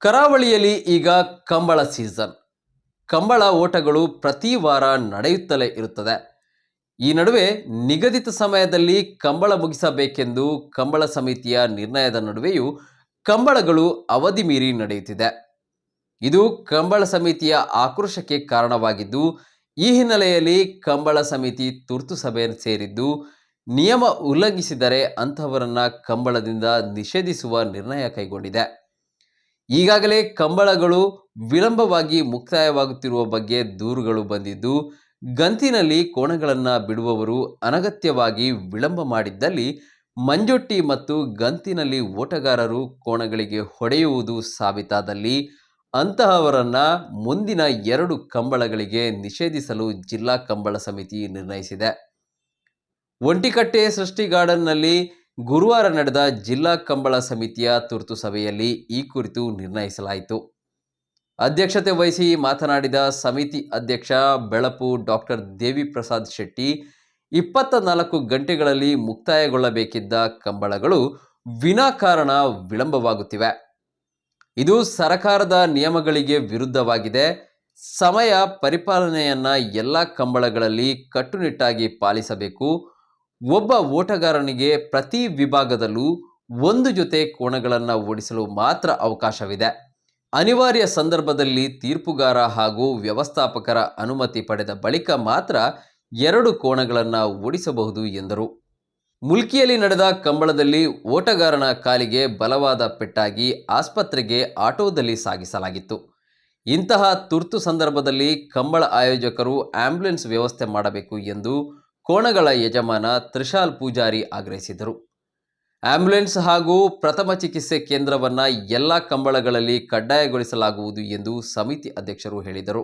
ಕರಾವಳಿಯಲ್ಲಿ ಈಗ ಕಂಬಳ ಸೀಸನ್. ಕಂಬಳ ಓಟಗಳು ಪ್ರತಿ ವಾರ ನಡೆಯುತ್ತಲೇ ಇರುತ್ತದೆ. ಈ ನಡುವೆ ನಿಗದಿತ ಸಮಯದಲ್ಲಿ ಕಂಬಳ ಮುಗಿಸಬೇಕೆಂದು ಕಂಬಳ ಸಮಿತಿಯ ನಿರ್ಣಯದ ನಡುವೆಯೂ ಕಂಬಳಗಳು ಅವಧಿ ಮೀರಿ ನಡೆಯುತ್ತಿದೆ. ಇದು ಕಂಬಳ ಸಮಿತಿಯ ಆಕ್ರೋಶಕ್ಕೆ ಕಾರಣವಾಗಿದ್ದು, ಈ ಹಿನ್ನೆಲೆಯಲ್ಲಿ ಕಂಬಳ ಸಮಿತಿ ತುರ್ತು ಸಭೆ ಸೇರಿದ್ದು, ನಿಯಮ ಉಲ್ಲಂಘಿಸಿದರೆ ಅಂಥವರನ್ನು ಕಂಬಳದಿಂದ ನಿಷೇಧಿಸುವ ನಿರ್ಣಯ ಕೈಗೊಂಡಿದೆ. ಈಗಾಗಲೇ ಕಂಬಳಗಳು ವಿಳಂಬವಾಗಿ ಮುಕ್ತಾಯವಾಗುತ್ತಿರುವ ಬಗ್ಗೆ ದೂರುಗಳು ಬಂದಿದ್ದು, ಗಂತಿನಲ್ಲಿ ಕೋಣಗಳನ್ನು ಬಿಡುವವರು ಅನಗತ್ಯವಾಗಿ ವಿಳಂಬ ಮಾಡಿದ್ದಲ್ಲಿ ಮಂಜೊಟ್ಟಿ ಮತ್ತು ಗಂತಿನಲ್ಲಿ ಓಟಗಾರರು ಕೋಣಗಳಿಗೆ ಹೊಡೆಯುವುದು ಸಾಬೀತಾದಲ್ಲಿ ಅಂತಹವರನ್ನು ಮುಂದಿನ ಎರಡು ಕಂಬಳಗಳಿಗೆ ನಿಷೇಧಿಸಲು ಜಿಲ್ಲಾ ಕಂಬಳ ಸಮಿತಿ ನಿರ್ಣಯಿಸಿದೆ. ಒಂಟಿಕಟ್ಟೆ ಸೃಷ್ಟಿ ಗಾರ್ಡನ್ನಲ್ಲಿ ಗುರುವಾರ ನಡೆದ ಜಿಲ್ಲಾ ಕಂಬಳ ಸಮಿತಿಯ ತುರ್ತು ಸಭೆಯಲ್ಲಿ ಈ ಕುರಿತು ನಿರ್ಣಯಿಸಲಾಯಿತು. ಅಧ್ಯಕ್ಷತೆ ವಹಿಸಿ ಮಾತನಾಡಿದ ಸಮಿತಿ ಅಧ್ಯಕ್ಷ ಬೆಳಪು ಡಾಕ್ಟರ್ ದೇವಿ ಪ್ರಸಾದ್ ಶೆಟ್ಟಿ ಇಪ್ಪತ್ತ ನಾಲ್ಕು ಗಂಟೆಗಳಲ್ಲಿ ಮುಕ್ತಾಯಗೊಳ್ಳಬೇಕಿದ್ದ ಕಂಬಳಗಳು ವಿನಾಕಾರಣ ವಿಳಂಬವಾಗುತ್ತಿವೆ. ಇದು ಸರಕಾರದ ನಿಯಮಗಳಿಗೆ ವಿರುದ್ಧವಾಗಿದೆ. ಸಮಯ ಪರಿಪಾಲನೆಯನ್ನ ಎಲ್ಲ ಕಂಬಳಗಳಲ್ಲಿ ಕಟ್ಟುನಿಟ್ಟಾಗಿ ಪಾಲಿಸಬೇಕು. ಒಬ್ಬ ಓಟಗಾರನಿಗೆ ಪ್ರತಿ ವಿಭಾಗದಲ್ಲೂ ಒಂದು ಜೊತೆ ಕೋಣಗಳನ್ನು ಓಡಿಸಲು ಮಾತ್ರ ಅವಕಾಶವಿದೆ. ಅನಿವಾರ್ಯ ಸಂದರ್ಭದಲ್ಲಿ ತೀರ್ಪುಗಾರ ಹಾಗೂ ವ್ಯವಸ್ಥಾಪಕರ ಅನುಮತಿ ಪಡೆದ ಬಳಿಕ ಮಾತ್ರ ಎರಡು ಕೋಣಗಳನ್ನು ಓಡಿಸಬಹುದು ಎಂದರು. ಮುಲ್ಕಿಯಲ್ಲಿ ನಡೆದ ಕಂಬಳದಲ್ಲಿ ಓಟಗಾರನ ಕಾಲಿಗೆ ಬಲವಾದ ಪೆಟ್ಟಾಗಿ ಆಸ್ಪತ್ರೆಗೆ ಆಟೋದಲ್ಲಿ ಸಾಗಿಸಲಾಗಿತ್ತು. ಇಂತಹ ತುರ್ತು ಸಂದರ್ಭದಲ್ಲಿ ಕಂಬಳ ಆಯೋಜಕರು ಆಂಬ್ಯುಲೆನ್ಸ್ ವ್ಯವಸ್ಥೆ ಮಾಡಬೇಕು ಎಂದು ಕೋಣಗಳ ಯಜಮಾನ ತ್ರಿಶಾಲ್ ಪೂಜಾರಿ ಆಗ್ರಹಿಸಿದರು. ಆಂಬ್ಯುಲೆನ್ಸ್ ಹಾಗೂ ಪ್ರಥಮ ಚಿಕಿತ್ಸೆ ಕೇಂದ್ರವನ್ನು ಎಲ್ಲ ಕಂಬಳಗಳಲ್ಲಿ ಕಡ್ಡಾಯಗೊಳಿಸಲಾಗುವುದು ಎಂದು ಸಮಿತಿ ಅಧ್ಯಕ್ಷರು ಹೇಳಿದರು.